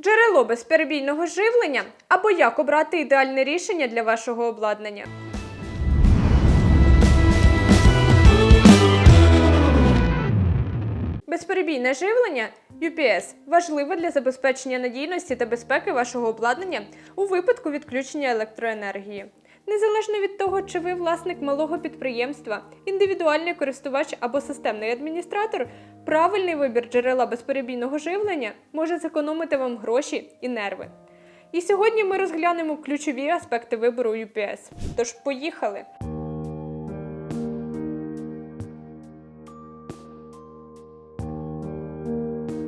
джерело безперебійного живлення або як обрати ідеальне рішення для вашого обладнання. Безперебійне живлення UPS важливе для забезпечення надійності та безпеки вашого обладнання у випадку відключення електроенергії. Незалежно від того, чи ви власник малого підприємства, індивідуальний користувач або системний адміністратор, правильний вибір джерела безперебійного живлення може зекономити вам гроші і нерви. І сьогодні ми розглянемо ключові аспекти вибору UPS. Тож поїхали!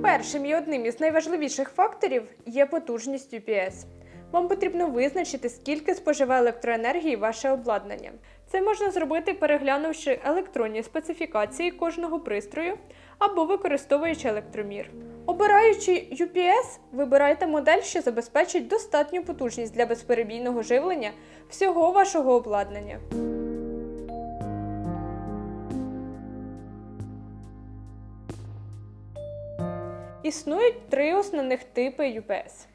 Першим і одним із найважливіших факторів є потужність UPS. Вам потрібно визначити, скільки споживає електроенергії ваше обладнання. Це можна зробити, переглянувши електронні специфікації кожного пристрою або використовуючи електромір. Обираючи UPS, вибирайте модель, що забезпечить достатню потужність для безперебійного живлення всього вашого обладнання. Існують три основних типи UPS: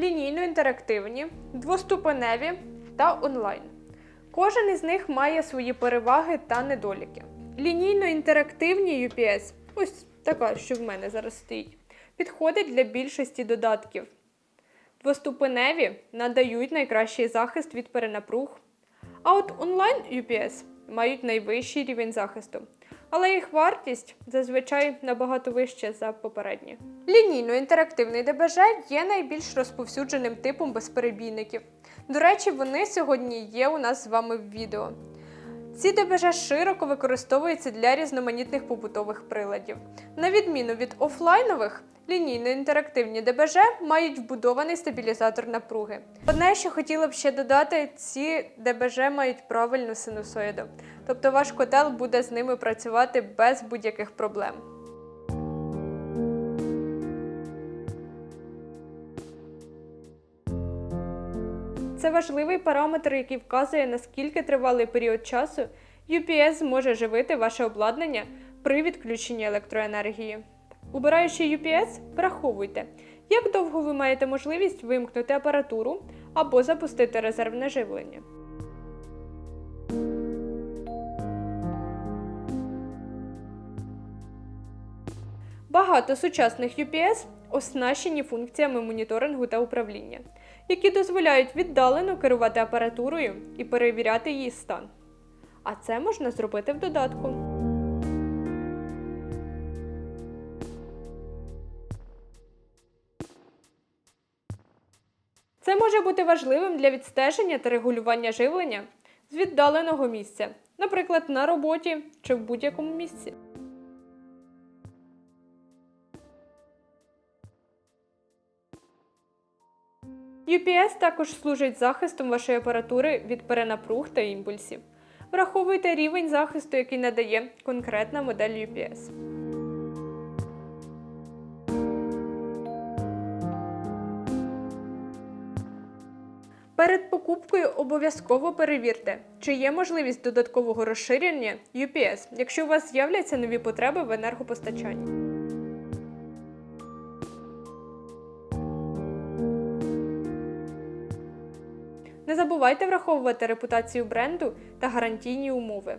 лінійно-інтерактивні, двоступеневі та онлайн. Кожен із них має свої переваги та недоліки. Лінійно-інтерактивні UPS, ось така, що в мене зараз стоїть, підходить для більшості додатків. Двоступеневі надають найкращий захист від перенапруг. А от онлайн UPS мають найвищий рівень захисту, але їх вартість зазвичай набагато вища за попередні. Лінійно-інтерактивний ДБЖ є найбільш розповсюдженим типом безперебійників. До речі, вони сьогодні є у нас з вами в відео. Ці ДБЖ широко використовуються для різноманітних побутових приладів. На відміну від офлайнових, лінійно-інтерактивні ДБЖ мають вбудований стабілізатор напруги. Одне, що хотіла б ще додати, ці ДБЖ мають правильну синусоїду, тобто ваш котел буде з ними працювати без будь-яких проблем. Це важливий параметр, який вказує, наскільки тривалий період часу UPS зможе живити ваше обладнання при відключенні електроенергії. Убираючи UPS, враховуйте, як довго ви маєте можливість вимкнути апаратуру або запустити резервне живлення. Багато сучасних UPS оснащені функціями моніторингу та управління, які дозволяють віддалено керувати апаратурою і перевіряти її стан. А це можна зробити в додатку. Це може бути важливим для відстеження та регулювання живлення з віддаленого місця, наприклад, на роботі чи в будь-якому місці. UPS також служить захистом вашої апаратури від перенапруг та імпульсів. Враховуйте рівень захисту, який надає конкретна модель UPS. Перед покупкою обов'язково перевірте, чи є можливість додаткового розширення UPS, якщо у вас з'являться нові потреби в енергопостачанні. Не забувайте враховувати репутацію бренду та гарантійні умови.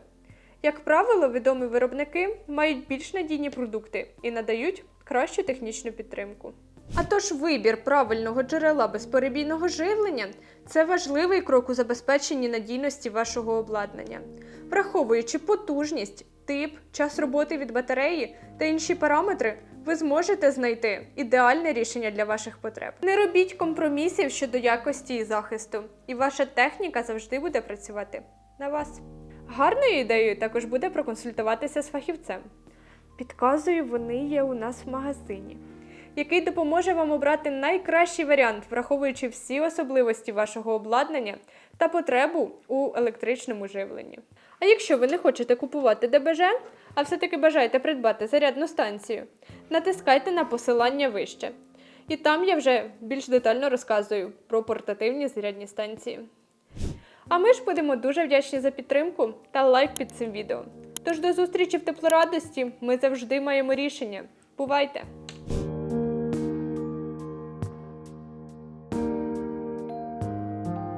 Як правило, відомі виробники мають більш надійні продукти і надають кращу технічну підтримку. А тож вибір правильного джерела безперебійного живлення це важливий крок у забезпеченні надійності вашого обладнання. Враховуючи потужність, тип, час роботи від батареї та інші параметри, ви зможете знайти ідеальне рішення для ваших потреб. Не робіть компромісів щодо якості і захисту, і ваша техніка завжди буде працювати на вас. Гарною ідеєю також буде проконсультуватися з фахівцем. Підказую, вони є у нас в магазині, який допоможе вам обрати найкращий варіант, враховуючи всі особливості вашого обладнання та потребу у електричному живленні. А якщо ви не хочете купувати ДБЖ, а все-таки бажаєте придбати зарядну станцію, натискайте на посилання вище. І там я вже більш детально розказую про портативні зарядні станції. А ми ж будемо дуже вдячні за підтримку та лайк під цим відео. Тож до зустрічі в теплорадості ми завжди маємо рішення. Бувайте!